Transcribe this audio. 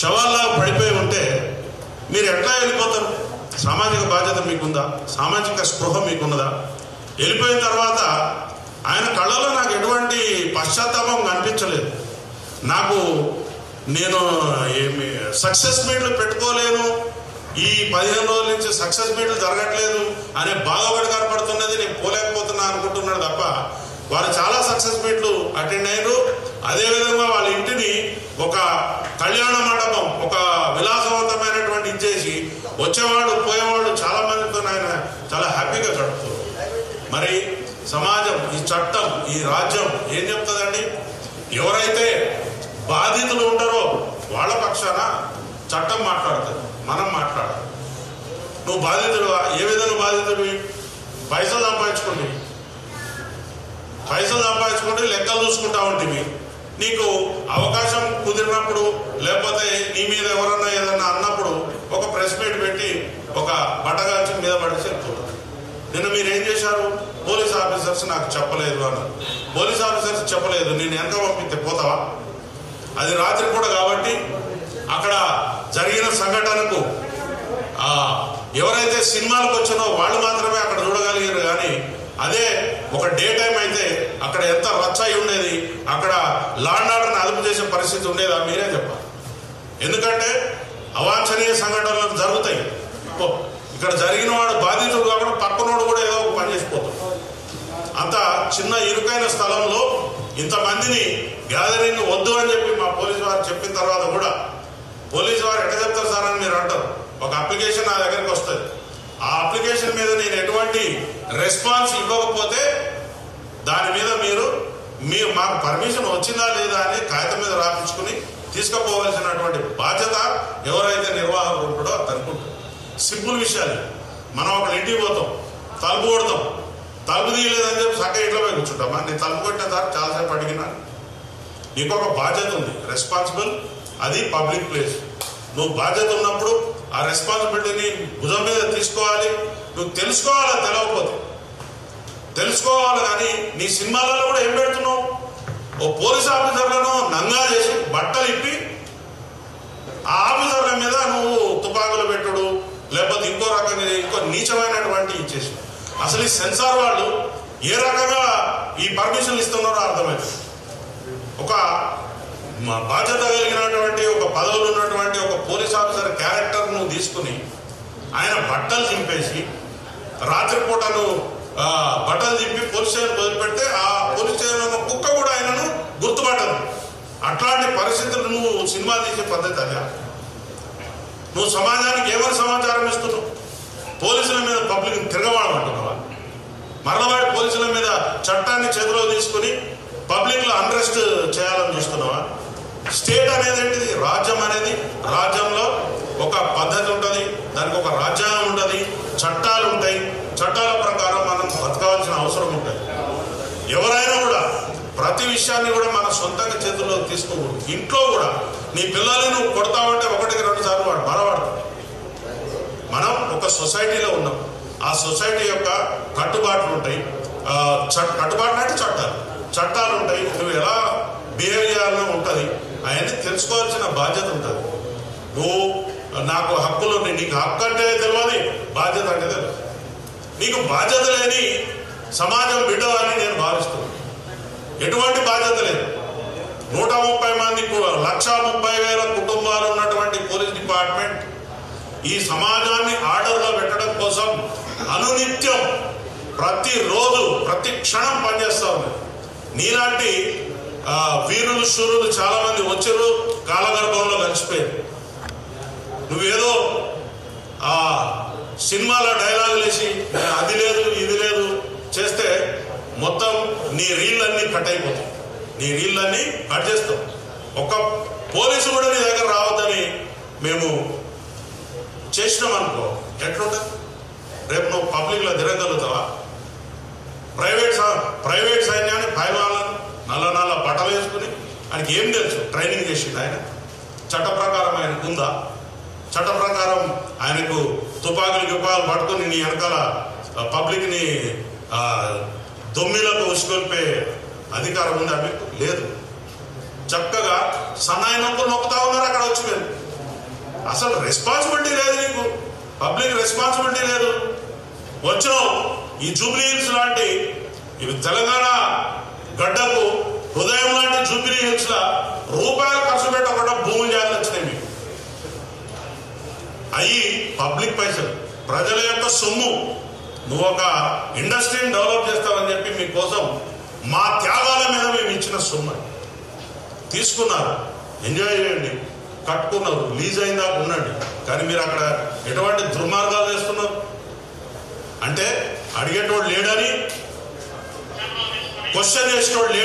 శవాల్లాగా పడిపోయి ఉంటే మీరు ఎట్లా వెళ్ళిపోతారు? సామాజిక బాధ్యత మీకుందా? సామాజిక స్పృహ మీకున్నదా? వెళ్ళిపోయిన తర్వాత ఆయన కళ్ళలో నాకు ఎటువంటి పశ్చాత్తాపం కనిపించలేదు. నాకు నేను ఏమి సక్సెస్ మీట్లు పెట్టుకోలేను. ఈ పదిహేను రోజుల నుంచి సక్సెస్ మీట్లు జరగట్లేదు అనే బాధపడి కనపడుతున్నది నేను పోలేకపోతున్నా అనుకుంటున్నాడు తప్ప వారు చాలా సక్సెస్ మీట్లు అటెండ్ అయ్యారు అదేవిధంగా వాళ్ళ ఇంటిని ఒక కళ్యాణ మండపం ఒక విలాసవంతమైనటువంటి ఇచ్చేసి వచ్చేవాళ్ళు పోయేవాళ్ళు చాలా మందితో ఆయన చాలా హ్యాపీగా గడుపుతారు. మరి సమాజం ఈ చట్టం ఈ రాజ్యం ఏం చెప్తుందండి? ఎవరైతే బాధితులు ఉంటారో వాళ్ళ పక్షాన చట్టం మాట్లాడుతుంది మనం మాట్లాడాలి నువ్వు బాధితుడు ఏ విధంగా బాధితుడివి? పైసలు సంపాదించుకోండి పైసలు సంపాదించుకుంటే లెక్కలు చూసుకుంటా ఉంటుంది నీకు అవకాశం కుదిరినప్పుడు లేకపోతే నీ మీద ఎవరన్నా ఏదన్నా అన్నప్పుడు ఒక ప్రెస్ మీట్ పెట్టి ఒక బట్టగాల్చి మీద పడి చెప్తున్నారు నిన్న మీరు ఏం చేశారు? పోలీస్ ఆఫీసర్స్ నాకు చెప్పలేదు అన్నారు పోలీస్ ఆఫీసర్స్ చెప్పలేదు. నేను ఎంత పంపిస్తే పోతావా? అది రాత్రి కూడా కాబట్టి అక్కడ జరిగిన సంఘటనకు ఎవరైతే సినిమాలకు వచ్చినో వాళ్ళు మాత్రమే అక్కడ చూడగలిగారు కానీ అదే ఒక డే టైం అయితే అక్కడ ఎంత రచ్చ అయి ఉండేది అక్కడ లాండ్ ఆర్డర్ని అదుపు చేసే పరిస్థితి ఉండేదా మీరే చెప్పాలి. ఎందుకంటే అవాంఛనీయ సంఘటనలు జరుగుతాయి. ఇక్కడ జరిగిన వాడు బాధితుడు కాకుండా పక్కనోడు కూడా ఏదో ఒక పని చేసిపోతాడు. అంత చిన్న ఇరుకైన స్థలంలో ఇంతమందిని గ్యాదరింగ్ వద్దు అని చెప్పి మా పోలీసు వారు చెప్పిన తర్వాత కూడా పోలీసు వారు ఎట్లా చెప్తారు సార్ అని మీరు అంటారు. ఒక అప్లికేషన్ నా దగ్గరికి వస్తుంది. ఆ అప్లికేషన్ మీద నేను ఎటువంటి రెస్పాన్స్ ఇవ్వకపోతే దాని మీద మీరు మీ మాకు పర్మిషన్ వచ్చిందా లేదా అని కాగితం మీద రాపించుకుని తీసుకుపోవలసినటువంటి బాధ్యత ఎవరైతే నిర్వాహకుడు ఉంటాడో అతనికి సింపుల్ విషయాలు మనం ఒకళ్ళు ఇంటికి పోతాం తలుపు కొడతాం. తలుపు తీయలేదని చెప్పి సక్క ఇంట్లో పోయి కూర్చుంటామా నేను తలుపు కొట్టిన సార్ చాలాసేపు అడిగినా? నీకు ఒక బాధ్యత ఉంది. రెస్పాన్సిబుల్ అది పబ్లిక్ ప్లేస్ నువ్వు బాధ్యత ఉన్నప్పుడు ఆ రెస్పాన్సిబిలిటీని భుజ తెలుసుకోవాలి. నువ్వు తెలుసుకోవాలా తెలవకపోతే. తెలుసుకోవాలి కానీ నీ సినిమాలలో కూడా ఏం పెడుతున్నావు? ఓ పోలీస్ ఆఫీసర్లను నంగా చేసి బట్టలు ఇప్పి ఆ ఆఫీసర్ల మీద నువ్వు తుపాకులు పెట్టుడు లేకపోతే ఇంకో రకంగా ఇంకో నీచమైనటువంటి ఇచ్చేసి. అసలు ఈ సెన్సార్ వాళ్ళు ఏ రకంగా ఈ పర్మిషన్లు ఇస్తున్నారో అర్థమైంది. ఒక బాధ్యత కలిగినటువంటి ఒక పదవులు ఉన్నటువంటి ఒక పోలీస్ ఆఫీసర్ క్యారెక్టర్ నువ్వు తీసుకుని ఆయన బట్టలు చింపేసి రాత్రిపూటను బట్టలు చింపి పోలీస్ స్టేషన్ వదిలిపెడితే ఆ పోలీస్ స్టేషన్ ఉన్న కుక్క కూడా ఆయనను గుర్తుపట్టదు. అట్లాంటి పరిస్థితులు నువ్వు సినిమా తీసే పద్ధతి అదే. నువ్వు సమాజానికి ఏమని సమాచారం ఇస్తున్నావు? పోలీసుల మీద పబ్లిక్ తిరగవాడమంటున్నావా మరలవాడి పోలీసుల మీద చట్టాన్ని చేతిలో తీసుకుని పబ్లిక్లో అన్రెస్ట్ చేయాలని చూస్తున్నావా? స్టేట్ అనేది ఏంటిది? రాజ్యం అనేది రాజ్యంలో ఒక పద్ధతి ఉంటుంది దానికి ఒక రాజ్యాంగం ఉంటుంది చట్టాలు ఉంటాయి. చట్టాల ప్రకారం మనం బతకాల్సిన అవసరం ఉంటుంది. ఎవరైనా కూడా ప్రతి విషయాన్ని కూడా మన సొంతంగా చేతుల్లో తీసుకోకూడదు. ఇంట్లో కూడా నీ పిల్లల్ని నువ్వు కొడతావంటే ఒకటికి రెండు సార్లు వాడు బలవాడతాడు మనం ఒక సొసైటీలో ఉన్నాం. ఆ సొసైటీ యొక్క కట్టుబాట్లు ఉంటాయి. కట్టుబాట్లు అంటే చట్టాలు. చట్టాలు ఉంటాయి. నువ్వు ఎలా బిహేవ్ చేయాలని ఉంటుంది. అవన్నీ తెలుసుకోవాల్సిన బాధ్యత ఉంటుంది. నువ్వు నాకు హక్కులు ఉన్నాయి. నీకు హక్కు అంటే తెలియదు బాధ్యత అంటే తెలియదు నీకు బాధ్యత లేని సమాజం బిడ్డవని నేను భావిస్తున్నాను. ఎటువంటి బాధ్యత లేదు. నూట ముప్పై మంది లక్ష ముప్పై వేల కుటుంబాలు ఉన్నటువంటి పోలీస్ డిపార్ట్మెంట్ ఈ సమాజాన్ని ఆర్డర్లో పెట్టడం కోసం అనునిత్యం ప్రతిరోజు ప్రతి క్షణం పనిచేస్తూ ఉంది. నీలాంటి వీరులు శూరులు చాలామంది వచ్చారు కాలగర్భంలో కలిసిపోయారు. నువ్వేదో ఆ సినిమాలో డైలాగులు వేసి అది లేదు ఇది లేదు చేస్తే మొత్తం నీ రీళ్ళన్నీ కట్ అయిపోతాయి. నీ రీళ్ళన్నీ కట్ చేస్తాం. ఒక పోలీసు కూడా నీ దగ్గర రావద్దని మేము చేసినాం అనుకో. ఎట్లుంటుంది? రేపు నువ్వు పబ్లిక్లో తిరగలుగుతావా ప్రైవేట్ ప్రైవేట్ సైన్యాన్ని భయమాలను నల్ల నల్ల బట్టలు వేసుకుని ఆయనకి ఏం తెలుసు? ట్రైనింగ్ చేసిండు ఆయన? చట్ట ప్రకారం ఆయనకు ఉందా? చట్ట ప్రకారం ఆయనకు తుపాకులు గిపాకులు పట్టుకుని నీ వెనకాల పబ్లిక్ని దొమ్మిలకు ఉసుకొల్పే అధికారం ఉందా మీకు లేదు. చక్కగా సన్నాయి నొప్పులు నొక్కుతా ఉన్నారు అక్కడ వచ్చి మీరు. అసలు రెస్పాన్సిబిలిటీ లేదు నీకు. పబ్లిక్ రెస్పాన్సిబిలిటీ లేదు. వచ్చినావు ఈ జూబ్లీ హిల్స్ లాంటి ఇవి తెలంగాణ గడ్డకు హృదయం లాంటి జూబ్లీ హిల్స్ రూపాయలు ఖర్చు పెట్టకుండా భూములు జాగ్రత్త వచ్చినాయి అవి అయ్యి పబ్లిక్ పైసలు. ప్రజల యొక్క సొమ్ము. నువ్వు ఒక ఇండస్ట్రీని డెవలప్ చేస్తావని చెప్పి మీకోసం మా త్యాగాల మీద మేము ఇచ్చిన సొమ్ము తీసుకున్నారు. ఎంజాయ్ చేయండి. కట్టుకున్నారు. లీజ్ అయిన దాకా ఉండండి. కానీ మీరు అక్కడ ఎటువంటి దుర్మార్గాలు చేస్తున్నారు? అంటే అడిగేటోడు లేడని క్వశ్చన్ చేసేటోడు లేడు